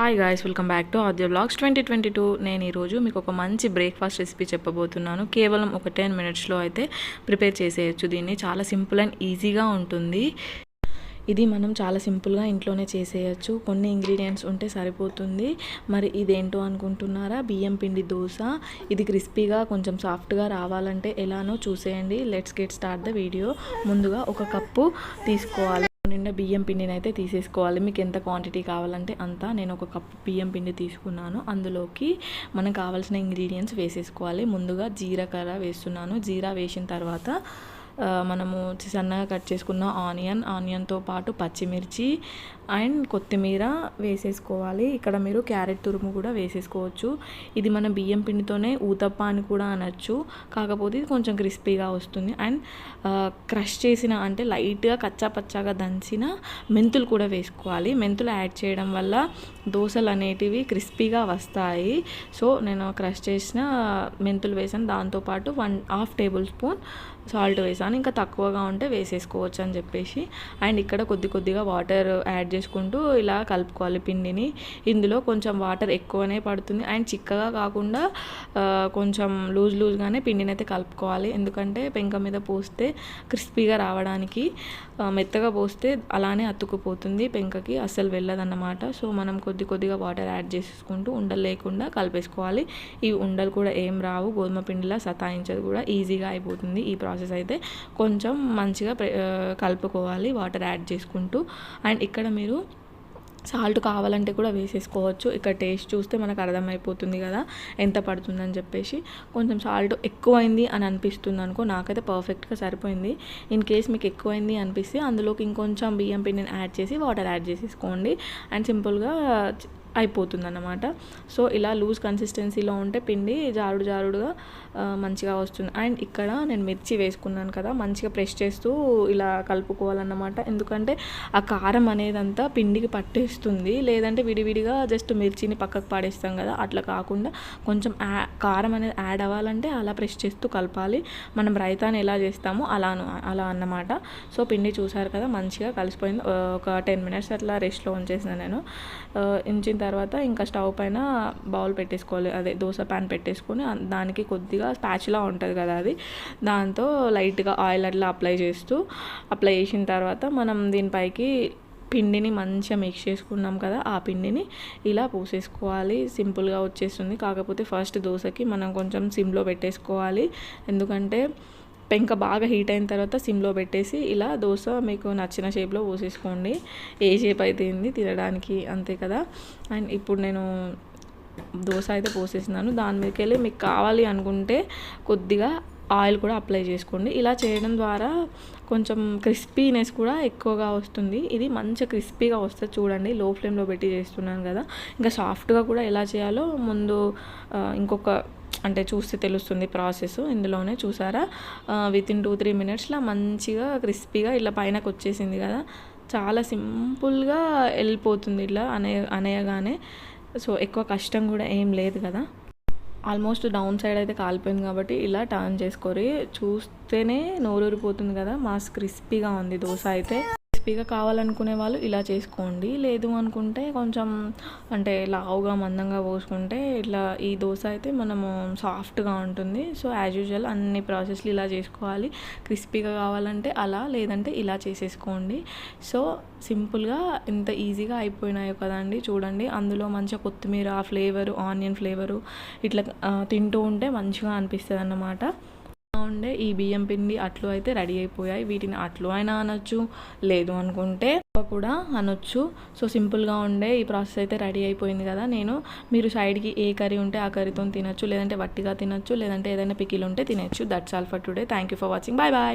Hi guys welcome back to Aadya blogs twenty twenty two నేను ఈరోజు మీకు ఒక మంచి బ్రేక్ఫాస్ట్ రెసిపీ చెప్పబోతున్నాను. కేవలం ఒక టెన్ మినిట్స్లో అయితే ప్రిపేర్ చేసేయచ్చు. దీన్ని చాలా సింపుల్ అండ్ ఈజీగా ఉంటుంది. ఇది మనం చాలా సింపుల్గా ఇంట్లోనే చేసేయచ్చు. కొన్ని ఇంగ్రీడియంట్స్ ఉంటే సరిపోతుంది. మరి ఇదేంటో అనుకుంటున్నారా? బియ్యం పిండి దోశ. ఇది క్రిస్పీగా కొంచెం సాఫ్ట్గా రావాలంటే ఎలానో చూసేయండి. Let's get start the video ముందుగా ఒక కప్పు తీసుకోవాలి. నిండా బియ్యం పిండిని అయితే తీసేసుకోవాలి. మీకు ఎంత క్వాంటిటీ కావాలంటే అంత నేను ఒక కప్పు బియ్యం పిండి తీసుకున్నాను. అందులోకి మనకు కావాల్సిన ఇంగ్రీడియంట్స్ వేసేసుకోవాలి. ముందుగా జీలకర్ర వేస్తున్నాను. జీరా వేసిన తర్వాత మనము సన్నగా కట్ చేసుకున్న ఆనియన్ ఆనియన్తో పాటు పచ్చిమిర్చి అండ్ కొత్తిమీర వేసేసుకోవాలి. ఇక్కడ మీరు క్యారెట్ తురుము కూడా వేసేసుకోవచ్చు. ఇది మన బియ్యం పిండితోనే ఊతప్ప అని కూడా అనొచ్చు. కాకపోతే ఇది కొంచెం క్రిస్పీగా వస్తుంది. అండ్ క్రష్ చేసిన అంటే లైట్గా కచ్చా పచ్చాగా దంచిన మెంతులు కూడా వేసుకోవాలి. మెంతులు యాడ్ చేయడం వల్ల దోశలు అనేటివి క్రిస్పీగా వస్తాయి. సో నేను క్రష్ చేసిన మెంతులు వేసాను. దాంతోపాటు one half tablespoon salt వేసాను. ఇంకా తక్కువగా ఉంటే వేసేసుకోవచ్చు అని చెప్పేసి. అండ్ ఇక్కడ కొద్ది కొద్దిగా వాటర్ యాడ్ చేసుకుంటూ ఇలా కలుపుకోవాలి పిండిని. ఇందులో కొంచెం వాటర్ ఎక్కువనే పడుతుంది. అండ్ చిక్కగా కాకుండా కొంచెం లూజ్ లూజ్గానే పిండిని అయితే కలుపుకోవాలి. ఎందుకంటే పెంక మీద పోస్తే క్రిస్పీగా రావడానికి మెత్తగా పోస్తే అలానే అతుక్కుపోతుంది పెంకకి. అస్సలు వెళ్ళదన్నమాట. సో మనం కొద్ది కొద్దిగా వాటర్ యాడ్ చేసుకుంటూ ఉండలు లేకుండా కలిపేసుకోవాలి. ఈ ఉండలు కూడా ఏం రావు. గోధుమ పిండిలా సతాయించదు కూడా. ఈజీగా అయిపోతుంది ఈ ప్రాసెస్ అయితే. కొంచెం మంచిగా కలుపుకోవాలి వాటర్ యాడ్ చేసుకుంటూ. అండ్ ఇక్కడ మీరు సాల్ట్ కావాలంటే కూడా వేసేసుకోవచ్చు. ఇక్కడ టేస్ట్ చూస్తే మనకు అర్థమైపోతుంది కదా ఎంత పడుతుందని చెప్పేసి. కొంచెం సాల్ట్ ఎక్కువైంది అని అనిపిస్తుంది అనుకో నాకైతే పర్ఫెక్ట్గా సరిపోయింది. ఇన్ కేస్ మీకు ఎక్కువైంది అనిపిస్తే అందులోకి ఇంకొంచెం బియ్యం పిండిని యాడ్ చేసి వాటర్ యాడ్ చేసేసుకోండి. అండ్ సింపుల్గా అయిపోతుంది అన్నమాట సో ఇలా లూజ్ కన్సిస్టెన్సీలో ఉంటే పిండి జారుడు జారుడుగా మంచిగా వస్తుంది. అండ్ ఇక్కడ నేను మిర్చి వేసుకున్నాను కదా మంచిగా ప్రెస్ చేస్తూ ఇలా కలుపుకోవాలన్నమాట. ఎందుకంటే ఆ కారం అనేదంతా పిండికి పట్టేస్తుంది. లేదంటే విడివిడిగా జస్ట్ మిర్చిని పక్కకు పాడేస్తాం కదా అట్లా కాకుండా కొంచెం యా- కారం అనేది యాడ్ అవ్వాలంటే అలా ప్రెస్ చేస్తూ కలపాలి. మనం రైతాన్ని ఎలా చేస్తామో అలాను అలా అన్నమాట. సో పిండి చూసారు కదా మంచిగా కలిసిపోయింది. ఒక టెన్ మినిట్స్ అట్లా రెస్ట్లో ఉంచేసిన నేను. ఆ, ఉంచిన తర్వాత ఇంకా స్టవ్ పైన బౌల్ పెట్టేసుకోవాలి. అదే దోశ ప్యాన్ పెట్టేసుకొని దానికి కొద్దిగా స్పాచులా ఉంటుంది కదా అది. దాంతో లైట్గా ఆయిల్ అట్లా అప్లై చేస్తూ అప్లై చేసిన తర్వాత మనం దీనిపైకి పిండిని మంచిగా మిక్స్ చేసుకున్నాం కదా ఆ పిండిని ఇలా పోసేసుకోవాలి. సింపుల్గా వచ్చేస్తుంది. కాకపోతే ఫస్ట్ దోశకి మనం కొంచెం సిమ్లో పెట్టేసుకోవాలి. ఎందుకంటే పెంక బాగా హీట్ అయిన తర్వాత సిమ్లో పెట్టేసి ఇలా దోశ మీకు నచ్చిన షేప్లో పోసేసుకోండి. ఏ షేప్ అయితే ఏంది తినడానికి అంతే కదా. అండ్ ఇప్పుడు నేను దోశ అయితే పోసేసినాను. దాని మీదకి వెళ్ళి మీకు కావాలి అనుకుంటే కొద్దిగా ఆయిల్ కూడా అప్లై చేసుకోండి. ఇలా చేయడం ద్వారా కొంచెం క్రిస్పీనెస్ కూడా ఎక్కువగా వస్తుంది. ఇది మంచి క్రిస్పీగా వస్తుంది చూడండి. లో ఫ్లేమ్లో పెట్టి చేస్తున్నాను కదా. ఇంకా సాఫ్ట్గా కూడా ఎలా చేయాలో ముందు ఇంకొక అంటే చూస్తే తెలుస్తుంది ప్రాసెస్. ఇందులోనే చూసారా? విత్ ఇన్ టూ త్రీ మినిట్స్లో మంచిగా క్రిస్పీగా ఇలా పైనకు వచ్చేసింది కదా. చాలా సింపుల్గా వెళ్ళిపోతుంది ఇట్లా అనే అనేయగానే. సో ఎక్కువ కష్టం కూడా ఏం లేదు కదా. ఆల్మోస్ట్ డౌన్ సైడ్ అయితే కాలిపోయింది కాబట్టి ఇలా టర్న్ చేసుకోరి. చూస్తేనే నోరూరిపోతుంది కదా. మాస్ క్రిస్పీగా ఉంది దోశ అయితే. క్రిస్పీగా కావాలనుకునే వాళ్ళు ఇలా చేసుకోండి. లేదు అనుకుంటే కొంచెం అంటే లావుగా మందంగా పోసుకుంటే ఇట్లా ఈ దోశ అయితే మనము సాఫ్ట్గా ఉంటుంది. సో యాజ్ యూజువల్ అన్ని ప్రాసెస్లు ఇలా చేసుకోవాలి. క్రిస్పీగా కావాలంటే అలా లేదంటే ఇలా చేసేసుకోండి. సో సింపుల్గా ఇంత ఈజీగా అయిపోయినాయో కదండి చూడండి అందులో మంచిగా కొత్తిమీర ఫ్లేవరు ఆనియన్ ఫ్లేవరు ఇట్లా తింటూ ఉంటే మంచిగా అనిపిస్తుంది అన్నమాట ఉండే. ఈ బియ్యం పిండి అట్లు అయితే రెడీ అయిపోయాయి. వీటిని అట్లు అయినా అనొచ్చు లేదు అనుకుంటే కూడా అనొచ్చు. సో సింపుల్గా ఉండే. ఈ ప్రాసెస్ అయితే రెడీ అయిపోయింది కదా. నేను మీరు సైడ్కి ఏ కర్రీ ఉంటే ఆ కర్రీతో తినొచ్చు లేదంటే వట్టిగా తినొచ్చు లేదంటే ఏదైనా పికిల్ ఉంటే తినొచ్చు that's all for today thank you for watching bye bye